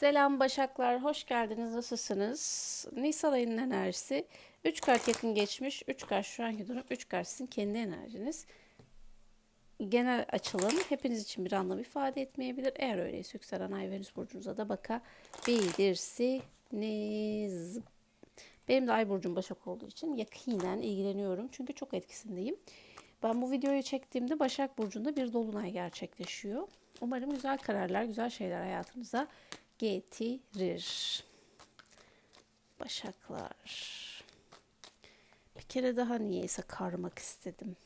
Selam Başaklar, hoş geldiniz. Nasılsınız? Nisan ayının enerjisi. 3 kart yakın geçmiş, 3 kart şu anki durum, 3 kart sizin kendi enerjiniz. Genel açılım hepiniz için bir anlam ifade etmeyebilir. Eğer öyleyse yükselen ay Venüs burcunuza da bakabilirsiniz. Benim de ay burcum Başak olduğu için yakinen ilgileniyorum. Çünkü çok etkisindeyim. Ben bu videoyu çektiğimde Başak Burcu'nda bir dolunay gerçekleşiyor. Umarım güzel kararlar, güzel şeyler hayatınıza getirir. Başaklar. Bir kere daha niyeyse karmak istedim.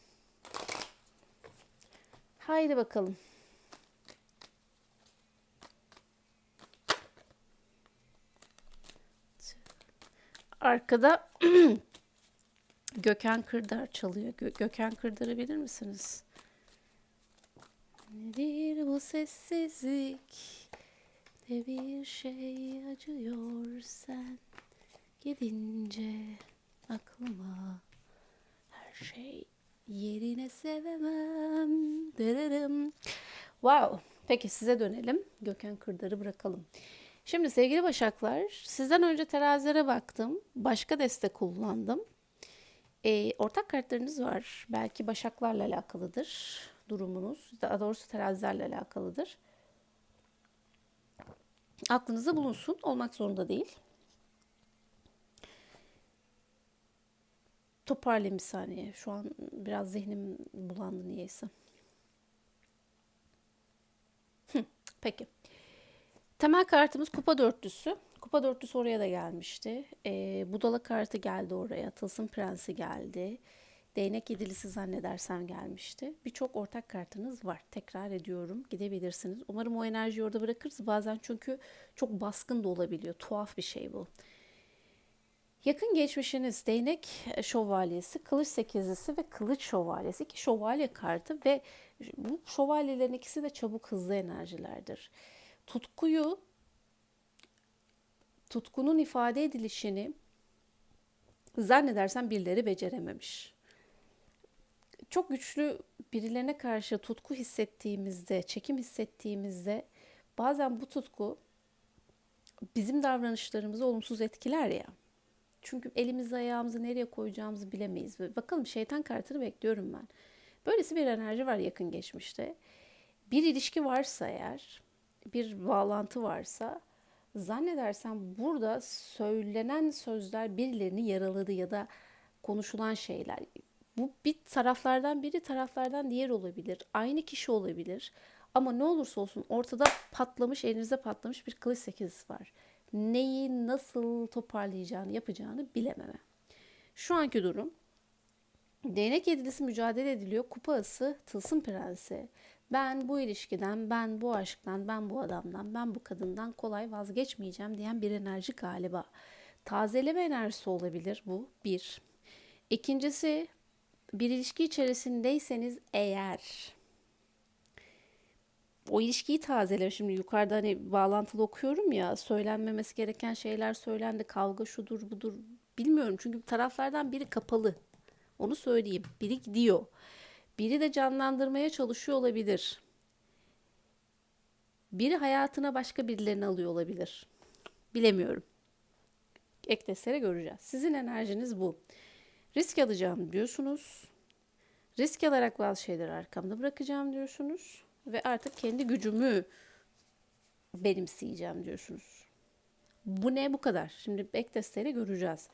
Haydi bakalım. Arkada Gökhan Kırdar çalıyor. Gö- Gökhan Kırdar'ı bilir misiniz? Nedir bu sessizlik? Ne bir şey acıyor sen gidince aklıma her şey yerine sevemem derim. Wow. Peki size dönelim. Gökhan Kırdar'ı bırakalım. Şimdi sevgili Başaklar, sizden önce terazilere baktım. Başka destek kullandım. E, ortak kartlarınız var. Belki başaklarla alakalıdır durumunuz. Daha doğrusu terazilerle alakalıdır. Aklınızda bulunsun. Olmak zorunda değil. Toparlayayım bir saniye. Şu an biraz zihnim bulandı niyeyse. Peki. Temel kartımız kupa dörtlüsü. Kupa dörtlüsü oraya da gelmişti. Ee, budala kartı geldi oraya. Tılsım prensi geldi. Değnek yedilisi zannedersem gelmişti. Birçok ortak kartınız var. Tekrar ediyorum. Gidebilirsiniz. Umarım o enerjiyi orada bırakırız. Bazen çünkü çok baskın da olabiliyor. Tuhaf bir şey bu. Yakın geçmişiniz değnek şövalyesi, kılıç sekizlisi ve kılıç şövalyesi. İki şövalye kartı ve bu şövalyelerin ikisi de çabuk hızlı enerjilerdir. Tutkuyu tutkunun ifade edilişini zannedersem birileri becerememiş. Çok güçlü birilerine karşı tutku hissettiğimizde, çekim hissettiğimizde bazen bu tutku bizim davranışlarımızı olumsuz etkiler ya. Çünkü elimizi ayağımızı nereye koyacağımızı bilemeyiz. Bakalım şeytan kartını bekliyorum ben. Böylesi bir enerji var yakın geçmişte. Bir ilişki varsa eğer, bir bağlantı varsa Zannedersem burada söylenen sözler birilerini yaraladı ya da konuşulan şeyler. Bu bir taraflardan biri taraflardan diğer olabilir. Aynı kişi olabilir. Ama ne olursa olsun ortada patlamış, elinizde patlamış bir kılıç sekizisi var. Neyi nasıl toparlayacağını, yapacağını bilememe. Şu anki durum Değnek yedilisi mücadele ediliyor. Kupası Tılsım Prensi. Ben bu ilişkiden, ben bu aşktan, ben bu adamdan, ben bu kadından kolay vazgeçmeyeceğim diyen bir enerji galiba. Tazeleme enerjisi olabilir bu. Bir. İkincisi bir ilişki içerisindeyseniz eğer o ilişkiyi tazeleme. Şimdi yukarıda hani bağlantılı okuyorum ya söylenmemesi gereken şeyler söylendi. Kavga şudur budur bilmiyorum. Çünkü taraflardan biri kapalı. Onu söyleyeyim. Biri gidiyor. Biri de canlandırmaya çalışıyor olabilir. Biri hayatına başka birilerini alıyor olabilir. Bilemiyorum. Ek destere göreceğiz. Sizin enerjiniz bu. Risk alacağım diyorsunuz. Risk alarak bazı şeyleri arkamda bırakacağım diyorsunuz. Ve artık kendi gücümü benimseyeceğim diyorsunuz. Bu ne bu kadar? Şimdi ek desteğiyle göreceğiz.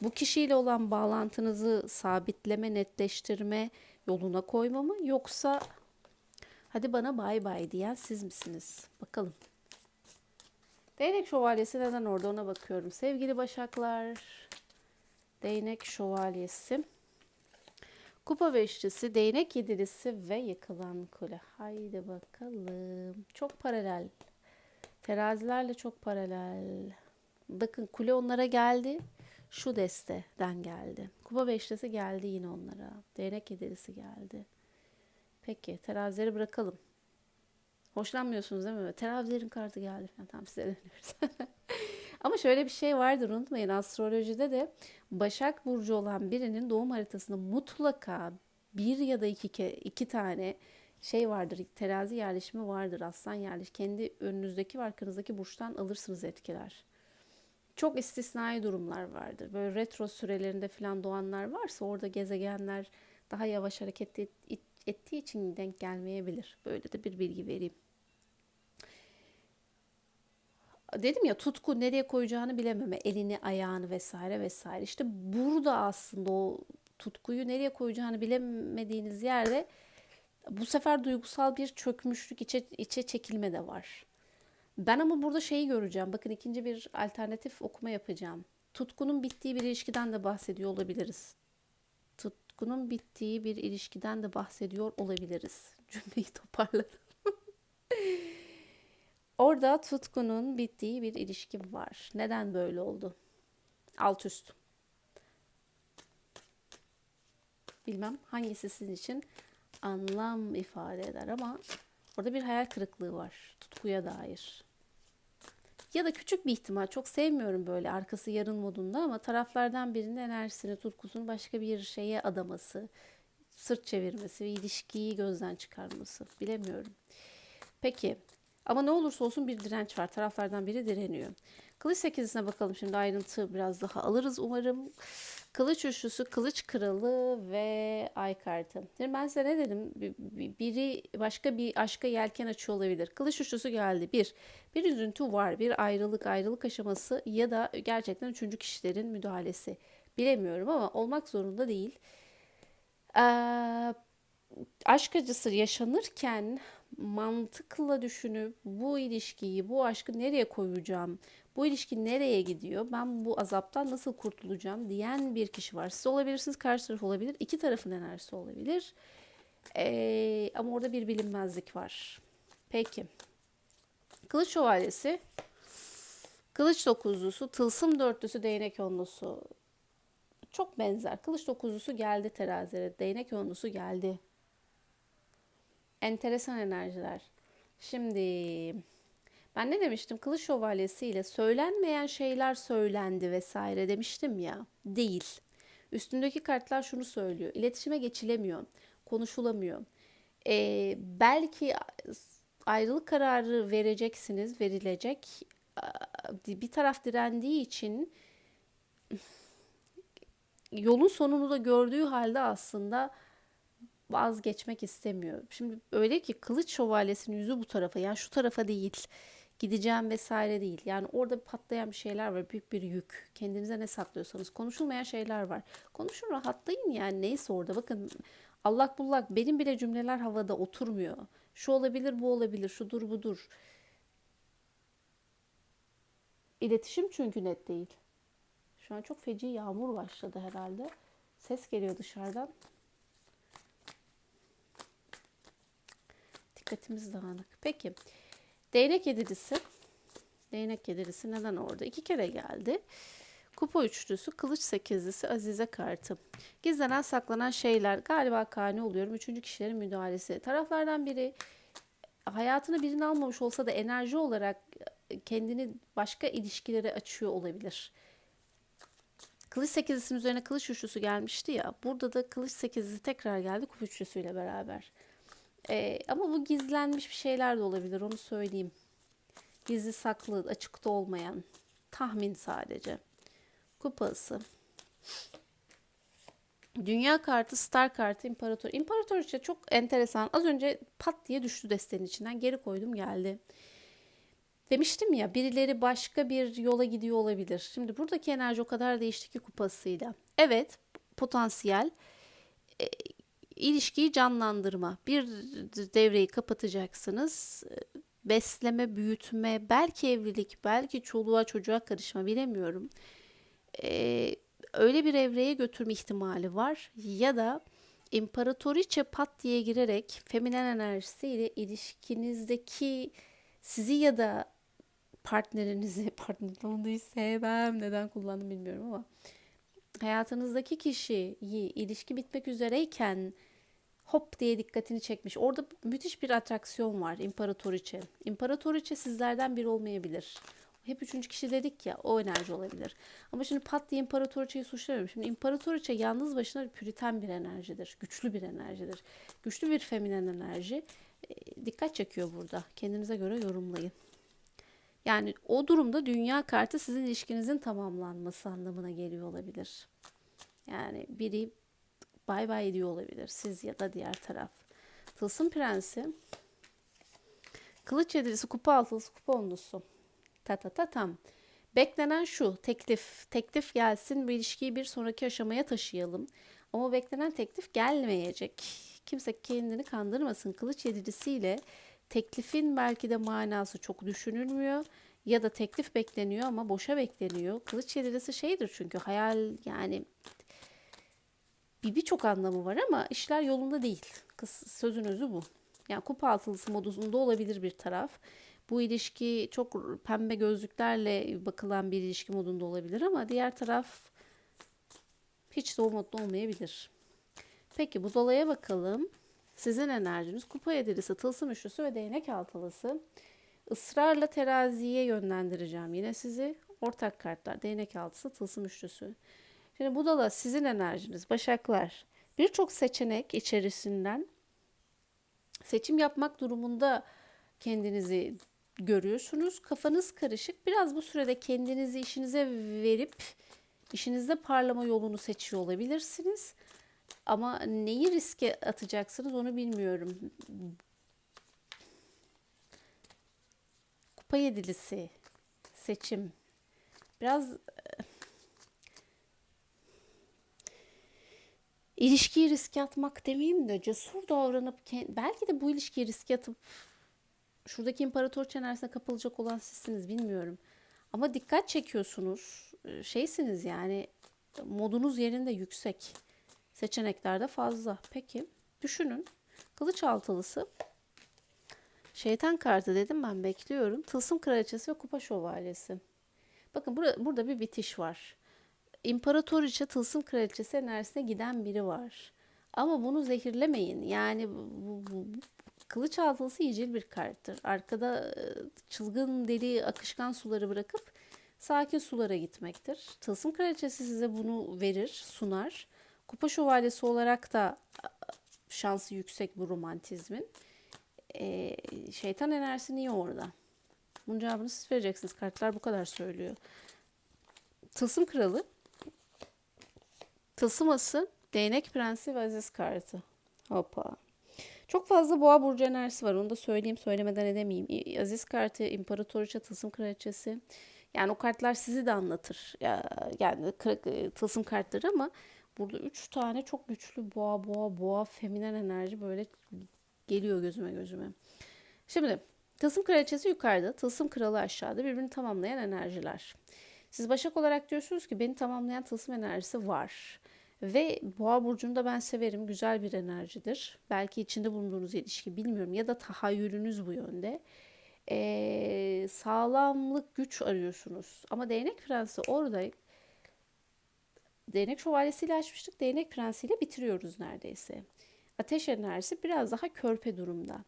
Bu kişiyle olan bağlantınızı sabitleme, netleştirme yoluna koyma mı yoksa hadi bana bay bay diyen siz misiniz? Bakalım. Değnek şövalyesi neden orada ona bakıyorum. Sevgili başaklar. Değnek şövalyesi. Kupa beşlisi, değnek yedilisi ve yıkılan kule. Haydi bakalım. Çok paralel. Terazilerle çok paralel. Bakın kule onlara geldi şu desteden geldi. Kupa beşlisi geldi yine onlara. Değnek yedilisi geldi. Peki terazileri bırakalım. Hoşlanmıyorsunuz değil mi? Terazilerin kartı geldi falan. Tamam size dönüyoruz. Ama şöyle bir şey vardır unutmayın. Astrolojide de Başak Burcu olan birinin doğum haritasında mutlaka bir ya da iki, iki tane şey vardır, terazi yerleşimi vardır, aslan yerleş. Kendi önünüzdeki ve arkanızdaki burçtan alırsınız etkiler. Çok istisnai durumlar vardır. Böyle retro sürelerinde falan doğanlar varsa orada gezegenler daha yavaş hareket et, ettiği için denk gelmeyebilir. Böyle de bir bilgi vereyim. Dedim ya tutku nereye koyacağını bilememe. Elini, ayağını vesaire vesaire. İşte burada aslında o tutkuyu nereye koyacağını bilemediğiniz yerde bu sefer duygusal bir çökmüşlük, içe, içe çekilme de var. Ben ama burada şeyi göreceğim. Bakın ikinci bir alternatif okuma yapacağım. Tutkunun bittiği bir ilişkiden de bahsediyor olabiliriz. Tutkunun bittiği bir ilişkiden de bahsediyor olabiliriz. Cümleyi toparladım. Orada tutkunun bittiği bir ilişki var. Neden böyle oldu? Alt üst. Bilmem hangisi sizin için anlam ifade eder ama orada bir hayal kırıklığı var tutkuya dair. Ya da küçük bir ihtimal çok sevmiyorum böyle arkası yarın modunda ama taraflardan birinin enerjisini, tutkusunu başka bir şeye adaması, sırt çevirmesi ve ilişkiyi gözden çıkarması bilemiyorum. Peki ama ne olursa olsun bir direnç var. Taraflardan biri direniyor. Kılıç sekizine bakalım şimdi ayrıntı biraz daha alırız umarım. Kılıç üçlüsü, kılıç kralı ve ay kartı. Şimdi ben size ne dedim? Biri başka bir aşka yelken açıyor olabilir. Kılıç üçlüsü geldi. Bir, bir üzüntü var. Bir ayrılık, ayrılık aşaması ya da gerçekten üçüncü kişilerin müdahalesi. Bilemiyorum ama olmak zorunda değil. Ee, aşk acısı yaşanırken mantıkla düşünüp bu ilişkiyi, bu aşkı nereye koyacağım? Bu ilişki nereye gidiyor? Ben bu azaptan nasıl kurtulacağım diyen bir kişi var. Siz olabilirsiniz, karşı taraf olabilir. iki tarafın enerjisi olabilir. Ee, ama orada bir bilinmezlik var. Peki. Kılıç şövalyesi, kılıç dokuzlusu, tılsım dörtlüsü, değnek onlusu. Çok benzer. Kılıç dokuzlusu geldi terazilere. Değnek onlusu geldi. Enteresan enerjiler. Şimdi ben ne demiştim? Kılıç şövalyesi ile söylenmeyen şeyler söylendi vesaire demiştim ya. Değil. Üstündeki kartlar şunu söylüyor. İletişime geçilemiyor. Konuşulamıyor. Ee, belki ayrılık kararı vereceksiniz, verilecek. Bir taraf direndiği için yolun sonunu da gördüğü halde aslında vazgeçmek istemiyor. Şimdi öyle ki kılıç şövalyesinin yüzü bu tarafa yani şu tarafa değil gideceğim vesaire değil. Yani orada patlayan bir şeyler var. Büyük bir yük. Kendinize ne saklıyorsanız. Konuşulmayan şeyler var. Konuşun rahatlayın yani neyse orada. Bakın allak bullak benim bile cümleler havada oturmuyor. Şu olabilir bu olabilir şudur budur. İletişim çünkü net değil. Şu an çok feci yağmur başladı herhalde. Ses geliyor dışarıdan. Dikkatimiz dağınık. Peki. Değnek yedilisi. Değnek yedilisi neden orada? İki kere geldi. Kupa üçlüsü, kılıç sekizlisi, azize kartı. Gizlenen, saklanan şeyler. Galiba kani oluyorum. Üçüncü kişilerin müdahalesi. Taraflardan biri hayatını birini almamış olsa da enerji olarak kendini başka ilişkilere açıyor olabilir. Kılıç sekizlisinin üzerine kılıç üçlüsü gelmişti ya. Burada da kılıç sekizlisi tekrar geldi kupa üçlüsüyle beraber. Ee, ama bu gizlenmiş bir şeyler de olabilir onu söyleyeyim. Gizli saklı, açıkta olmayan. Tahmin sadece. Kupası. Dünya kartı, star kartı, imparator. İmparator işte çok enteresan. Az önce pat diye düştü destenin içinden. Geri koydum geldi. Demiştim ya birileri başka bir yola gidiyor olabilir. Şimdi buradaki enerji o kadar değişti ki kupasıyla. Evet potansiyel. E, ilişkiyi canlandırma. Bir devreyi kapatacaksınız. Besleme, büyütme, belki evlilik, belki çoluğa çocuğa karışma bilemiyorum. Ee, öyle bir evreye götürme ihtimali var. Ya da imparatoriçe pat diye girerek feminen enerjisiyle ilişkinizdeki sizi ya da partnerinizi, partnerimi sevmem neden kullandım bilmiyorum ama hayatınızdaki kişiyi ilişki bitmek üzereyken hop diye dikkatini çekmiş. Orada müthiş bir atraksiyon var imparatoriçe. İmparatoriçe sizlerden biri olmayabilir. Hep üçüncü kişi dedik ya o enerji olabilir. Ama şimdi pat diye imparatoriçeyi suçlamıyorum. Şimdi imparatoriçe yalnız başına püriten bir enerjidir. Güçlü bir enerjidir. Güçlü bir feminen enerji. e, dikkat çekiyor burada. Kendinize göre yorumlayın. Yani o durumda dünya kartı sizin ilişkinizin tamamlanması anlamına geliyor olabilir. Yani biri bay bay diyor olabilir. Siz ya da diğer taraf. Tılsım prensi. Kılıç yedilisi, kupa altılısı, kupa onlusu. Ta ta ta tam. Beklenen şu teklif. Teklif gelsin bu ilişkiyi bir sonraki aşamaya taşıyalım. Ama beklenen teklif gelmeyecek. Kimse kendini kandırmasın. Kılıç yedilisiyle teklifin belki de manası çok düşünülmüyor. Ya da teklif bekleniyor ama boşa bekleniyor. Kılıç yedilisi şeydir çünkü hayal yani bir birçok anlamı var ama işler yolunda değil. Kız, sözün özü bu. Yani kupa altılısı modusunda olabilir bir taraf. Bu ilişki çok pembe gözlüklerle bakılan bir ilişki modunda olabilir ama diğer taraf hiç de modda olmayabilir. Peki bu dolaya bakalım. Sizin enerjiniz kupa yedilisi, tılsım üçlüsü ve değnek altılısı. Israrla teraziye yönlendireceğim yine sizi. Ortak kartlar, değnek altısı, tılsım üçlüsü. Şimdi bu da sizin enerjiniz, başaklar. Birçok seçenek içerisinden seçim yapmak durumunda kendinizi görüyorsunuz. Kafanız karışık. Biraz bu sürede kendinizi işinize verip işinizde parlama yolunu seçiyor olabilirsiniz. Ama neyi riske atacaksınız onu bilmiyorum. Kupa yedilisi, seçim. Biraz ilişkiyi riske atmak demeyeyim de cesur davranıp belki de bu ilişkiyi riske atıp şuradaki imparator çenersine kapılacak olan sizsiniz bilmiyorum. Ama dikkat çekiyorsunuz. Şeysiniz yani modunuz yerinde yüksek. Seçeneklerde fazla. Peki düşünün. Kılıç altılısı. Şeytan kartı dedim ben bekliyorum. Tılsım kraliçesi ve kupa şövalyesi. Bakın burada, burada bir bitiş var. İmparatoriçe tılsım kraliçesi enerjisine giden biri var. Ama bunu zehirlemeyin. Yani bu, bu, kılıç altılısı iyicil bir karttır. Arkada e, çılgın, deli, akışkan suları bırakıp sakin sulara gitmektir. Tılsım kraliçesi size bunu verir, sunar. Kupa şövalyesi olarak da şansı yüksek bu romantizmin. Ee, şeytan enerjisi niye orada? Bunun cevabını siz vereceksiniz. Kartlar bu kadar söylüyor. Tılsım kralı Tılsıması, değnek prensi ve aziz kartı. Hoppa. Çok fazla boğa burcu enerjisi var. Onu da söyleyeyim söylemeden edemeyeyim. Aziz kartı, imparatoriçe, tılsım kraliçesi. Yani o kartlar sizi de anlatır. Ya, yani tılsım kartları ama burada üç tane çok güçlü boğa, boğa, boğa, feminen enerji böyle geliyor gözüme gözüme. Şimdi tılsım kraliçesi yukarıda, tılsım kralı aşağıda birbirini tamamlayan enerjiler. Siz Başak olarak diyorsunuz ki beni tamamlayan tılsım enerjisi var. Ve boğa burcunda ben severim. Güzel bir enerjidir. Belki içinde bulunduğunuz ilişki bilmiyorum ya da tahayyülünüz bu yönde. Ee, sağlamlık, güç arıyorsunuz. Ama değnek prensi orada değnek şövalyesiyle açmıştık. Değnek prensiyle bitiriyoruz neredeyse. Ateş enerjisi biraz daha körpe durumda.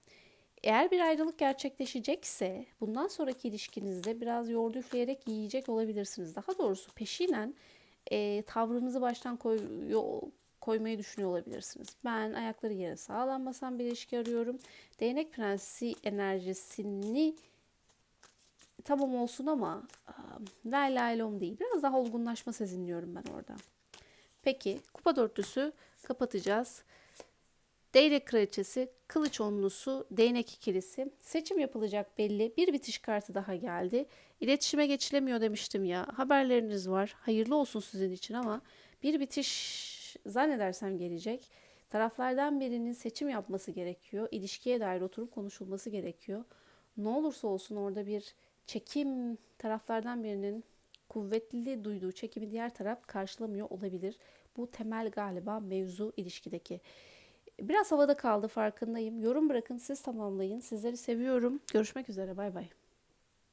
Eğer bir ayrılık gerçekleşecekse bundan sonraki ilişkinizde biraz yoğurdu üfleyerek yiyecek olabilirsiniz. Daha doğrusu peşinen e, tavrınızı baştan koy, koymayı düşünüyor olabilirsiniz. Ben ayakları yere sağlam basan bir ilişki arıyorum. Değnek prensi enerjisini tamam olsun ama lay lay lom değil. Biraz daha olgunlaşma sezinliyorum ben orada. Peki kupa dörtlüsü kapatacağız. Değnek kraliçesi, kılıç onlusu, değnek ikilisi. Seçim yapılacak belli. Bir bitiş kartı daha geldi. İletişime geçilemiyor demiştim ya. Haberleriniz var. Hayırlı olsun sizin için ama bir bitiş zannedersem gelecek. Taraflardan birinin seçim yapması gerekiyor. İlişkiye dair oturup konuşulması gerekiyor. Ne olursa olsun orada bir çekim taraflardan birinin kuvvetli duyduğu çekimi diğer taraf karşılamıyor olabilir. Bu temel galiba mevzu ilişkideki. Biraz havada kaldı farkındayım. Yorum bırakın siz tamamlayın. Sizleri seviyorum. Görüşmek üzere bay bay.